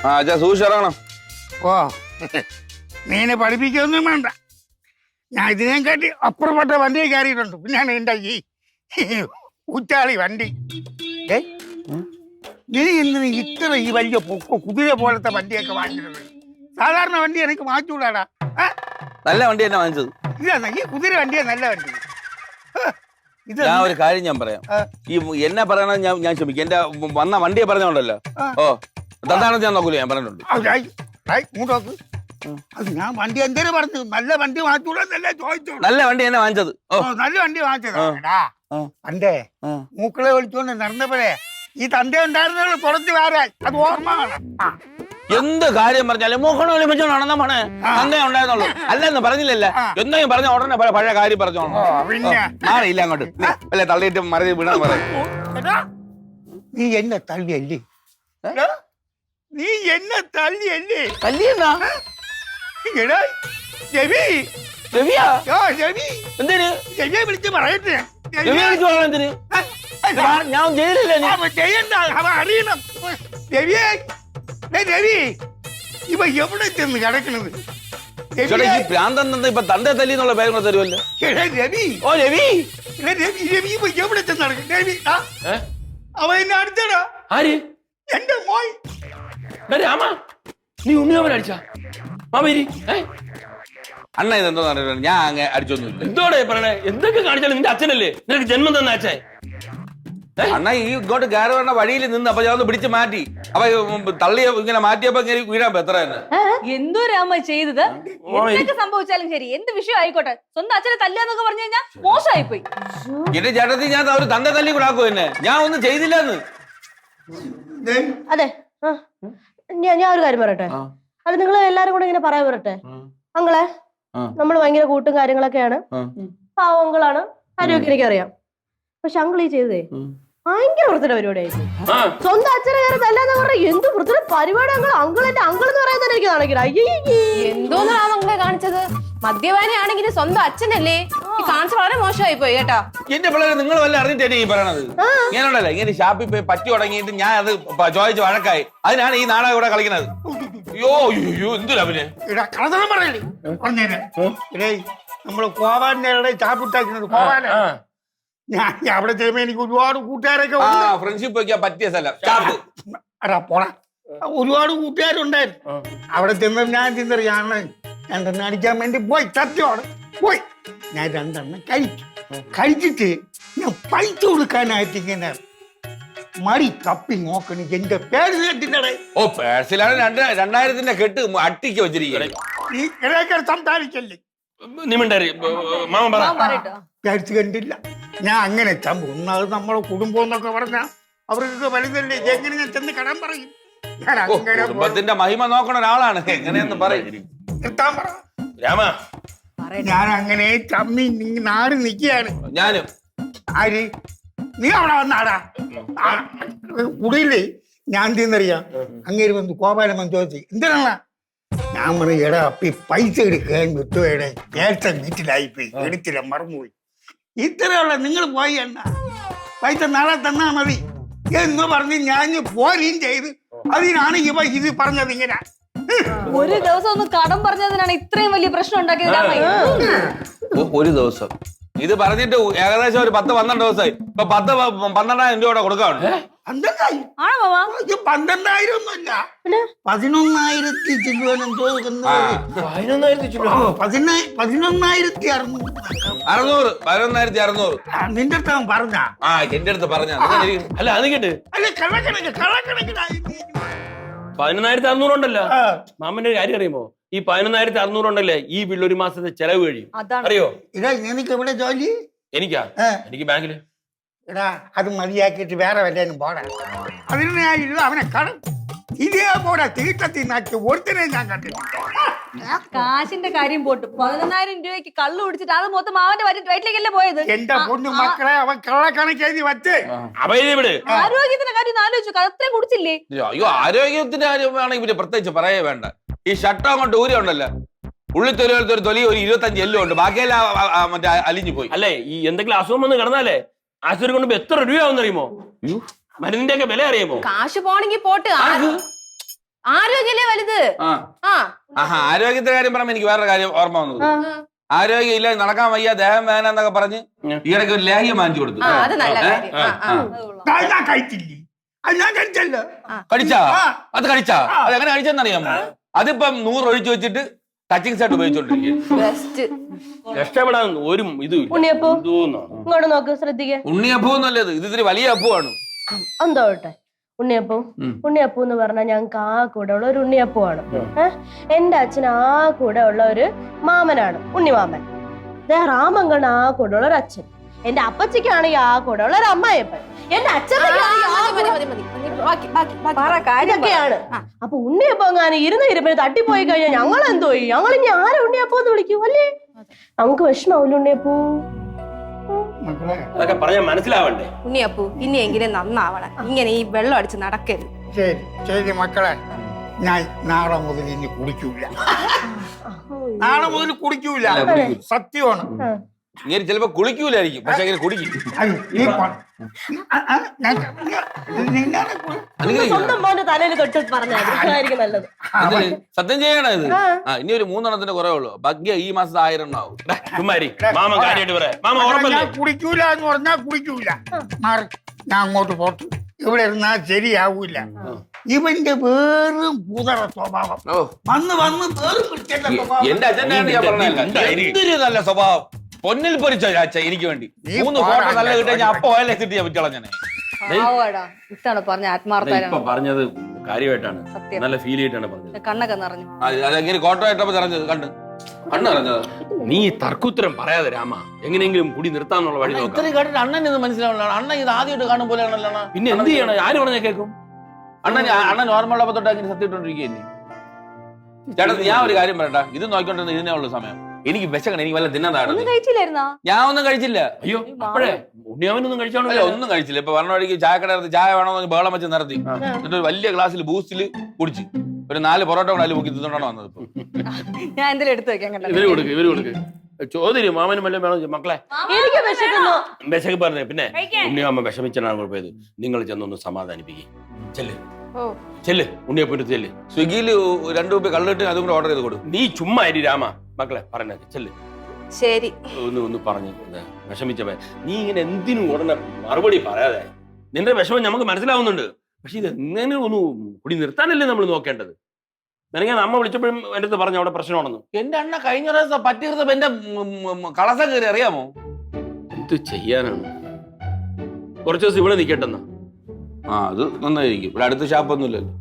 ആ അച്ഛാ സൂക്ഷിച്ചിറങ്ങണം ഓ നീനെ പഠിപ്പിക്കൊന്നും വേണ്ട. ഞാൻ ഇതിനേം കാട്ടി അപ്പുറപ്പെട്ട വണ്ടിയെ കയറിയിട്ടുണ്ട്. പിന്നെയാണ് എന്റെ ഈ ഉറ്റാളി വണ്ടി. ഏ? നീ എന്തിന് ഇത്ര ഈ വലിയ പൊക്ക കുതിര പോലത്തെ വണ്ടിയൊക്കെ വാങ്ങിക്കുന്നത് സാധാരണ വണ്ടി എനിക്ക് മാറ്റൂടാടാ നല്ല വണ്ടി തന്നെ വാങ്ങിച്ചത്. ഇല്ല ഈ കുതിര വണ്ടിയാ നല്ല വണ്ടി. ഇത് ഞാൻ ഒരു കാര്യം ഞാൻ പറയാം. ഈ എന്നെ പറയണത് ഞാൻ ഞാൻ ക്ഷമിക്കും. എന്റെ വന്ന വണ്ടിയെ പറഞ്ഞോണ്ടല്ലോ. ഓ തന്നാണെന്ന് ഞാൻ നോക്കൂല ഞാൻ പറഞ്ഞിട്ടുണ്ട്. ഇങ്ങോട്ട് അത് ഞാൻ വണ്ടി എന്തേലും പറഞ്ഞു നല്ല വണ്ടി മാറ്റൂലെന്നല്ലേ ചോദിച്ചു നല്ല വണ്ടി എന്നെ വാങ്ങിച്ചത്. ഓ. നല്ല വണ്ടി വാങ്ങിച്ചതാ. പണ്ടേ. മൂക്കളെ വിളിച്ചോണ്ട് നടന്നപ്പോഴേ ഈ തന്റെ ഉണ്ടായിരുന്നത് കുറച്ച് വേറെ അത് ഓർമ്മ. എന്ത് കാര്യം പറഞ്ഞാലും മോഹണം ഒളിപ്പിച്ചോണ്ട് നടന്ന മോനെ അന്നേ ഉണ്ടായിരുന്നുള്ളൂ. അല്ലെന്ന് പറഞ്ഞില്ലല്ല. എന്തെങ്കിലും പറഞ്ഞ ഉടനെ പഴയ കാര്യം പറഞ്ഞോ പറഞ്ഞോളൂ മാറിയില്ല അങ്ങോട്ട്. അല്ലെ തള്ളിയിട്ട് മറിഞ്ഞ് വീണെന്ന് പറയും നീ എന്നെ തള്ളിയല്ലേ? നീ എന്നെ തള്ളിയല്ലേ? എന്നെ? എടാ രവി. രവിയാ? ഓ രവി. എന്തിന്? രവിയെ വിളിച്ച് പറയട്ടെ. രവി വിളിച്ചു പോകണം എന്തിന്? ഞാൻ- ഞാൻ ജയിലില്ല നീ? അവൻ ചെയ്യണ്ട അവൻ അറിയണം. രവിയെ. ഡേയ് രവി. ഇവ എവിടെ ചെന്ന് കിടക്കണത്? ചേട്ടാ രവിയെ, ഈ പ്രാന്തം തന്നെ ഇപ്പൊ തന്റെ തല്ലി എന്നുള്ള പേര് കൂടെ തരുമല്ലോ. എടാ രവി. ഓ രവി. എടാ രവി രവി ഇവ എവിടെ ചെന്ന് നടക്കും രവി ആ, ഏ? അവൻ എന്നെ അടുത്തടാ. ആര്? എന്റെ മോയ് എടാ രാമ നീ ഉണ്ണിയവൻ അടിച്ചാ. മാമേരി അണ്ണ ഇതെന്തോ ഞാൻ അങ്ങ് അടിച്ചൊന്നുമില്ല. എന്തോടെ പറയണേ? എന്തൊക്കെ കാണിച്ചാലും നിന്റെ അച്ഛനല്ലേ? നിനക്ക് ജന്മം തന്ന അച്ഛൻ. അണ്ണ ഈ ഇങ്ങോട്ട് കയറി വന്ന വഴിയിൽ നിന്ന് അപ്പൊ ഞാൻ ഒന്ന് പിടിച്ച് മാറ്റി. അപ്പൊ തള്ളിയ ഇങ്ങനെ മാറ്റിയപ്പോ ഇങ്ങനെ വീഴാൻ എത്ര എന്തോ രാമ ചെയ്തത്? എന്തൊക്കെ സംഭവിച്ചാലും ശരി. എന്ത് വിഷയം ആയിക്കോട്ടെ. സ്വന്തം അച്ഛനെ തല്ലാന്നൊക്കെ പറഞ്ഞു കഴിഞ്ഞാൽ മോശമായി പോയി എന്റെ ചേട്ടത്തി ഞാൻ ഒരു തന്റെ തല്ലി കൂടെ ആക്കും എന്നെ? ഞാൻ ഒന്നും ചെയ്തില്ലെന്ന്. അതെ. ഞാൻ ഞാൻ ഒരു കാര്യം പറയട്ടെ? അത് നിങ്ങൾ എല്ലാരും കൂടെ ഇങ്ങനെ പറയാൻ പറയട്ടെ? അങ്ങളെ നമ്മൾ നമ്മൾ ഭയങ്കര കൂട്ടും കാര്യങ്ങളൊക്കെയാണ്. പാവങ്ങളാണ്. കാര്യമൊക്കെ എനിക്കറിയാം. പക്ഷെ അങ്കിൾ ഈ ചെയ്തേ ഭയങ്കര വൃത്തിയുടെ പരിപാടിയായിരുന്നു സ്വന്തം അച്ഛനെ കയറി തല്ലാന്ന് പറഞ്ഞ എന്ത് വൃത്തിയുടെ പരിപാടി അങ്കിൾ? അങ്കിൾ എന്റെ അങ്കിൾ എന്ന് പറയാൻ തന്നെ എനിക്ക് കാണിക്കില്ല അയ്യേ എന്തോന്നാണ് മകളെ കാണിച്ചത്? മദ്യപാനിയാണെങ്കിൽ സ്വന്തം അച്ഛനല്ലേ? കാണിച്ച വളരെ മോശമായി പോയി കേട്ടോ. എന്റെ പിള്ളേരെ നിങ്ങൾ വല്ല അറിഞ്ഞിട്ടേ ഈ പറയണത്? ഇങ്ങനെയുണ്ടല്ലോ? ഇങ്ങനെ ഷാപ്പിൽ പോയി പറ്റി തുടങ്ങിയിട്ട് ഞാൻ അത് ചോദിച്ച് വഴക്കായി. അതിനാണ് ഈ നാടകം ഇവിടെ കളിക്കുന്നത്. അയ്യോ അയ്യോ എന്തിനാ പിന്നെ എടേ നമ്മൾ കോവാന്റെ ചാപ്പിട്ടാക്കുന്നത് കോവാന. ഞാൻ ഞാൻ അവിടെ ചെയ്യുമ്പോ എനിക്ക് ഒരുപാട് കൂട്ടുകാരൊക്കെ ആ ഫ്രണ്ട്ഷിപ്പ് വെക്കാൻ പറ്റിയ സ്ഥലം. എടാ പോടാ. ഒരുപാട് കൂട്ടുകാരുണ്ടായിരുന്നു. അവിടെ ചെന്ന് ഞാൻ ചെന്നറിയാണ് രണ്ടെണ്ണം അടിക്കാൻ വേണ്ടി പോയി സത്യമാണ് പോയി. ഞാൻ രണ്ടെണ്ണം കഴിക്കും കഴിച്ചിട്ട് ഞാൻ പൈസ കൊടുക്കാനായിട്ട് ഇങ്ങനെ മടി തപ്പി നോക്കണി. എന്റെ പേര് കെട്ടിട്ടടേ. ഓ പേഴ്സിലാണ് രണ്ട് രണ്ടായിരത്തിന്റെ കെട്ട് അട്ടിക്ക് വെച്ചിരിക്കുന്നത് ഇടയ്ക്ക് സംസാരിക്കല്ലേ? നീ മിണ്ടാരി മാമ പറ. വിചാരിച്ചു കണ്ടില്ല ഞാൻ അങ്ങനെ ചമ്പു ഒന്നത് നമ്മളെ കുടുംബം എന്നൊക്കെ പറഞ്ഞാൽ അവർക്ക് വലുതല്ലേ എങ്ങനെ ഞാൻ ചെന്ന് കടം പറയും? ഞാൻ അങ്ങനെ കുടുംബത്തിന്റെ മഹിമ നോക്കണ ഒരാളാണ്. എങ്ങനെയെന്ന് പറയും. നിർത്താൻ പറ രാമ. ഞാൻ അങ്ങനെ ചമ്മി നി- നാട് നിൽക്കുകയാണ് ഞാനും. ആര്? നീ അവിടെ വന്നാടാ. കുടിയില്ലേ ഞാൻ എന്തെന്നറിയാം? അങ്ങേര് വന്ന് ഗോപാലം വന്ന് ചോദിച്ചു എന്തിനാ ഞാൻ പറഞ്ഞു എടാ അപ്പി പൈസ എടുക്കാൻ വിട്ടുപോയടെ നേരത്തെ വീട്ടിലായിപ്പോയി എടുത്തില്ല മറന്നുപോയി. ഇത്രയുള്ള നിങ്ങൾ പോയി എണ്ണ പൈസ നാളെ തന്നാ മതി. എന്ന് പറഞ്ഞ് ഞാൻ പോരുകയും ചെയ്ത്. അതിനാണ് ഇവ ഇത് പറഞ്ഞത് ഇങ്ങനെ. ഒരു ദിവസം ഒന്ന് കടം പറഞ്ഞതിനാണ് ഇത്രയും വലിയ പ്രശ്നം ഉണ്ടാക്കിയത് ഒരു ദിവസം. ഇത് പറഞ്ഞിട്ട് ഏകദേശം ഒരു പത്ത് പന്ത്രണ്ട് ദിവസമായി. ഇപ്പൊ പത്ത് പ- പന്ത്രണ്ടായിരം രൂപ കൂടെ കൊടുക്കാണ് പന്ത്രണ്ടായിരം ആണോ മാമ ഇത് പന്ത്രണ്ടായിരം ഒന്നുമല്ല പതിനൊന്നായിരത്തി ചില്ലുവനെന്തോ ആ, പതിനൊന്നായിരത്തി ചില്ലറ. പതിനായി പതിനൊന്നായിരത്തി അറുന്നൂറ് അറുന്നൂറ് പതിനൊന്നായിരത്തി അറുന്നൂറ് ആ, നിന്റെ അടുത്ത് അവൻ പറഞ്ഞ. ആ എന്റെ അടുത്ത് പറഞ്ഞ. അല്ല അത് കേട്ട്. അല്ല കള്ളക്കണക്ക് കള്ളക്കണക്കിനായി പതിനൊന്നായിരത്തി അറുന്നൂറുണ്ടല്ലോ ഉണ്ടല്ലോ. മാമന്റെ ഒരു കാര്യം അറിയുമോ? ഈ പതിനൊന്നായിരത്തി അറുന്നൂറുണ്ടല്ലേ ഈ വീട്ടിൽ ഒരു മാസത്തെ ചെലവ് കഴിയും. അറിയോ? ഇടാ നിനക്ക് എവിടെ ജോലി? എനിക്കാ? എനിക്ക് ബാങ്കിൽ. എടാ അത് മതിയാക്കിയിട്ട് വേറെ വല്ലതും പോടാ. അതിന് ഞാൻ ഇല്ല അവനെ കടം. കാശിന്റെ കാര്യം പോട്ട്. പതിനൊന്നായിരം രൂപയ്ക്ക് കള്ളു കുടിച്ചിട്ട് അത് മൊത്തം അവന്റെ വയറ്റി- വയറ്റിലേക്കല്ലേ പോയത്? എന്റെ പൊണ്ണു പൊന്നു മക്കളെ അവൻ കള്ളക്കണക്ക് എഴുതി വച്ച്. ഇവിടെ. ആരോഗ്യത്തിന്റെ കാര്യം ഒന്ന് ആലോചിച്ചു അത്രയും കുടിച്ചില്ലേ? അയ്യോ ആരോഗ്യത്തിന്റെ കാര്യം വേണമെങ്കിൽ പിന്നെ പ്രത്യേകിച്ച് പറയേ വേണ്ട. ഈ ഷട്ടോ അങ്ങോട്ട് ഊരി ഉണ്ടല്ലോ. ഉള്ളി തൊലി പോലത്തെ ഒരു തൊലി ഒരു ഇരുപത്തഞ്ച് എല്ലോ ഉണ്ട്. ബാക്കിയെല്ലാം മറ്റേ അലിഞ്ഞു പോയി. അല്ലേ ഈ എന്തെങ്കിലും അസുഖം വന്ന് കിടന്നാലേ ആശുപത്രി കൊണ്ടുപോയി എത്ര രൂപയാവും അറിയുമോ മരുന്നിന്റെ ഒക്കെ വില അറിയാമോ? കാശ് പോണെങ്കിൽ പോട്ട്. ആര് ആരോഗ്യല്ലേ വലുത്? ആ. ആ. ആഹാ ആരോഗ്യത്തിന്റെ കാര്യം പറയുമ്പോ എനിക്ക് വേറൊരു കാര്യം ഓർമ്മ വന്നത്. ആരോഗ്യം ഇല്ല നടക്കാൻ വയ്യ ദേഹം വേന എന്നൊക്കെ പറഞ്ഞ് ഈയിടയ്ക്ക് ഒരു ലേഹ്യം വാങ്ങിച്ചു കൊടുത്തു. ആ അത് നല്ല ഏ? കാര്യം. ആ ആ അത് ഞാൻ കഴിച്ചില്ലേ? അത് ഞാൻ കഴിച്ചല്ലോ. കടിച്ചാ ആ. അത് എങ്ങനെ കഴിച്ചെന്നറിയാമോ? അതിപ്പം നൂറ് ഒഴിച്ചു വെച്ചിട്ട് ടച്ചിങ് സെറ്റ് ഉപയോഗിച്ചോണ്ടിരിക്കും ബെസ്റ്റ് രക്ഷപ്പെടാൻ ഒരു ഇതും ഇല്ല. ഉണ്ണിയപ്പോ എന്തോന്നാണ്? ഇങ്ങോട്ട് നോക്ക് ശ്രദ്ധിക്ക. ഉണ്ണിയപ്പൂ നല്ലത് ഇത്? ഇത്തിരി വലിയ അപ്പുവാണ്. എന്തോട്ടെ ഉണ്ണിയപ്പൂ. ഉണ്ണിയപ്പൂ എന്ന് പറഞ്ഞാൽ ഞങ്ങൾക്ക് ആ കൂടെ ഉള്ള ഒരു ഉണ്ണിയപ്പമാണ് ഏഹ് എന്റെ അച്ഛൻ ആ കൂടെ ഉള്ള ഒരു മാമനാണ് ഉണ്ണിമാമൻ. ദേ രാമങ്കണ്ണ ആ കൂടെ ഉള്ള ഒരു അച്ഛൻ. എന്റെ ഈ ആ കൂടെ ഉള്ള ഒരു അമ്മായിയപ്പൻ. എന്റെ അച്ഛനൊക്കെയാണ് ആ മതി മതി മതി മതി. ബാക്കി ബാക്കി ബാക്കി പറ കാര്യം പറ. ഇതൊക്കെയാണ് അപ്പൊ ഉണ്ണിയപ്പം അങ്ങനെ ഇരുന്ന് ഇരുപ്പിന് തട്ടിപ്പോയി കഴിഞ്ഞാൽ ഞങ്ങൾ എന്തോ ചെയ്യും? ഞങ്ങൾ ഇനി ആരെ ഉണ്ണിയപ്പോ എന്ന് വിളിക്കും അല്ലേ? നമുക്ക് വിഷമാവില്ല ഉണ്ണിയപ്പൂ? അതൊക്കെ പറഞ്ഞാൽ മനസ്സിലാവണ്ടേ? ഉണ്ണിയപ്പൂ ഇനിയെങ്കിലും നന്നാവണം. ഇങ്ങനെ ഈ വെള്ളം അടിച്ച് നടക്കരുത്. ശരി ശരി മക്കളെ. ഞാൻ നാളെ മുതൽ ഇനി കുടിക്കൂല. നാളെ മുതൽ കുടിക്കൂല. കുടിക്കൂല. സത്യമാണ്. ഇങ്ങനെ ചിലപ്പോ കുളിക്കൂലായിരിക്കും. പക്ഷെ അങ്ങനെ കുടിക്കും. സ്വന്തം മോന്റെ തലയിൽ കെട്ടി പറഞ്ഞായിരിക്കും നല്ലത്. സത്യം ചെയ്യണ ഇത്? ആ. ഇനി ഒരു മൂന്നെണ്ണത്തിന്റെ കുറവേ ഉള്ളൂ. ഭാഗ്യ ഈ മാസം ആയിരം എണ്ണം ആവും. കുമാരി മാമ കാര്യമായിട്ട് പറയാം മാമ ഞാൻ ഉറപ്പല്ലേ? കുടിക്കൂല എന്ന് പറഞ്ഞാൽ കുടിക്കൂല. മാറി ഞാൻ അങ്ങോട്ട് പോട്ടു. ഇവിടെ ഇരുന്നാ ശരിയാവൂല. ഇവന്റെ വേറും പൂതറ സ്വഭാവം. വന്ന് വന്ന് വേറും എന്റെ അച്ഛന്റെ നല്ല സ്വഭാവം? പൊന്നിൽ പൊരിച്ച ചാച്ച എനിക്ക് വേണ്ടി. മൂന്ന് ഫോട്ടോ നല്ല കിട്ടിയ ഞാൻ ഞാൻ അപ്പൊ ഓയിൽ എത്തിട്ട് ഞാൻ ഇതാണ് പറഞ്ഞ ആത്മാർത്ഥ പറഞ്ഞത് കാര്യമായിട്ടാണ്. നല്ല ഫീൽ ചെയ്തിട്ടാണ് പറഞ്ഞത്. കണ്ണൊക്കെ നിറഞ്ഞു. അതെങ്ങനെ കോട്ടോ ഇട്ടപ്പോ നിറഞ്ഞത് കണ്ട്. കണ്ണ് നിറഞ്ഞത്. നീ തർക്കുത്തരം പറയാതെ രാമ എങ്ങനെയെങ്കിലും കുടി നിർത്താന്നുള്ള വഴി നോക്കാം. ഇത്രയും കേട്ടിട്ട് അണ്ണൻ ഇത് മനസ്സിലാവണല്ലോ. അണ്ണൻ ഇത് ആദ്യമായിട്ട് കാണും പോലെയാണല്ലോ പിന്നെ എന്ത് ചെയ്യണം? ആര് പറഞ്ഞ കേൾക്കും? അണ്ണൻ അണ്ണൻ നോർമൽ ഉള്ളപ്പോ തൊട്ട് അങ്ങനെ സത്യം ചേട്ടാ ഞാൻ ഒരു കാര്യം പറയട്ടെ. ഇത് നോക്കിക്കൊണ്ടിരുന്ന ഇതിനേ ഉള്ളൂ സമയം. എനിക്ക് വിശക്കണം എനിക്ക് വല്ല തിന്നതാണ് കഴിച്ചില്ലായിരുന്നാ? ഞാൻ ഒന്നും കഴിച്ചില്ല. അയ്യോ അപ്പോഴേ ഉണ്ണിയവനൊന്നും കഴിച്ചാണോ ഒന്നും കഴിച്ചില്ല. ഇപ്പൊ പറഞ്ഞ വഴിക്ക് ചായക്കട നിർത്തി ചായ വേണമെന്ന് ബഹളം വെച്ച് നിർത്തി എന്നിട്ട് ഒരു വലിയ ഗ്ലാസ്സിൽ ബൂസ്റ്റിൽ കുടിച്ച്. ഒരു നാല് പൊറോട്ട കൂടെ അതിൽ മുക്കി തിന്നോണ്ടാണ് വന്നത് ഇപ്പൊ. ഞാൻ എന്തെങ്കിലും എടുത്തു വെക്കാൻ കണ്ടോ ഇവർ കൊടുക്ക് ഇവർ കൊടുക്ക്. ചോദ്യം മാമനും വല്ലതും വേണം മക്കളെ എനിക്ക് വിശക്കുന്നു. വിശക്ക് പറഞ്ഞേ പിന്നെ. ഉണ്ണിയമ്മ വിഷമിച്ചാണ് കുഴപ്പമായത് നിങ്ങൾ ചെന്നൊന്ന് സമാധാനിപ്പിക്കും. ചെല്ല്. ഓ. ചെല്ല് ഉണ്ണിയപ്പന്റെ ചെല്ല്. സ്വിഗ്ഗിയിൽ രണ്ടു രൂപ കള്ളിട്ട് അതും കൂടെ ഓർഡർ ചെയ്ത് കൊടുക്കും നീ ചുമ്മാ രാമ. മക്കളെ പറഞ്ഞു ചെല്ല്. ശരി. ഒന്ന് ഒന്ന് പറഞ്ഞു വിഷമിച്ചവേ നീ ഇങ്ങനെ എന്തിനും ഉടനെ മറുപടി പറയാതെ. നിന്റെ വിഷമം നമുക്ക് മനസ്സിലാവുന്നുണ്ട്. പക്ഷെ ഇത് എങ്ങനെ ഒന്ന് കുടി നിർത്താനല്ലേ നമ്മൾ നോക്കേണ്ടത്? നിനക്ക് അമ്മ വിളിച്ചപ്പോഴും എന്റെ അടുത്ത് പറഞ്ഞു അവിടെ പ്രശ്നമാണെന്ന് എന്റെ അണ്ണ കഴിഞ്ഞ പ്രാവശ്യം പറ്റിയിരുന്നപ്പോ എന്റെ കളസ കയറി അറിയാമോ? എന്ത് ചെയ്യാനാണ്? കുറച്ച് ദിവസം ഇവിടെ നിൽക്കട്ടെന്നാ ആ അത് നന്നായിരിക്കും. ഇവിടെ അടുത്ത ഷാപ്പൊന്നും ഇല്ലല്ലോ